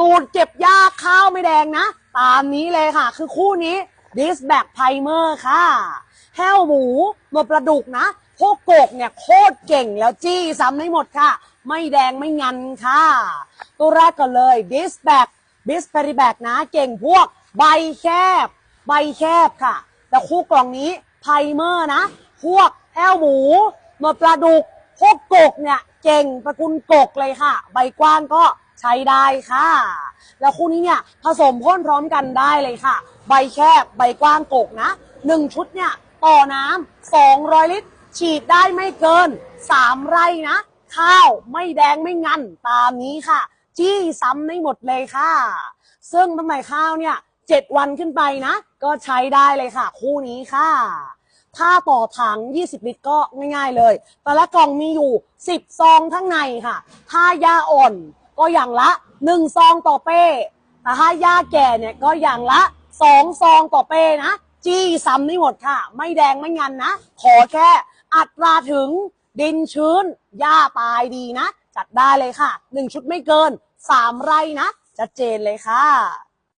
ตูดเก็บหญ้าข้าวไม่แดงนะ ตามนี้เลยค่ะ คือคู่นี้ดิสแบกไพเมอร์ค่ะ แห้วหมูหมดปลาดุกนะพวกโกกเนี่ยโคตรเก่งแล้วจี้ซ้ำไม่หมดค่ะ ไม่แดงไม่งันค่ะ ตัวแรกก่อนเลยดิสแบกดิสเปริแบกนะ เก่งพวกใบแคบ ใบแคบค่ะ แต่คู่กล่องนี้ไพเมอร์นะ พวกแห้วหมูหมดปลาดุกพวกกกเนี่ยเก่งประกุลกกเลยค่ะ ใบกว้างก็ ใช้ได้ค่ะ แล้วคู่นี้เนี่ยผสมพ่นพร้อมกันได้เลยค่ะ ใบแคบใบกว้างกกนะหนึ่งชุดเนี่ยต่อน้ำ200 ลิตร ฉีดได้ไม่เกิน 3 ไร่นะ ข้าวไม่แดงไม่งันตามนี้ค่ะ จี้ซ้ำได้หมดเลยค่ะ ซึ่งตั้งแต่ข้าวเนี่ย7วันขึ้นไปนะ ก็ใช้ได้เลยค่ะ คู่นี้ค่ะ ถ้าต่อถัง 20 ลิตรก็ง่ายๆเลย แต่ละกล่องมีอยู่ 10 ซองข้างในค่ะ ถ้ายาอ่อน ก็อย่างละหนึ่งซองต่อเป้แต่ถ้ายาแก่เนี่ยก็อย่างละสองซองต่อเป้นะ จี้ซ้ำไม่หมดค่ะ ไม่แดงไม่งันนะ ขอแค่อัตราถึงดินชื้นหญ้าตายดีนะ จัดได้เลยค่ะหนึ่งชุดไม่เกินสามไร่นะชัดเจนเลยค่ะ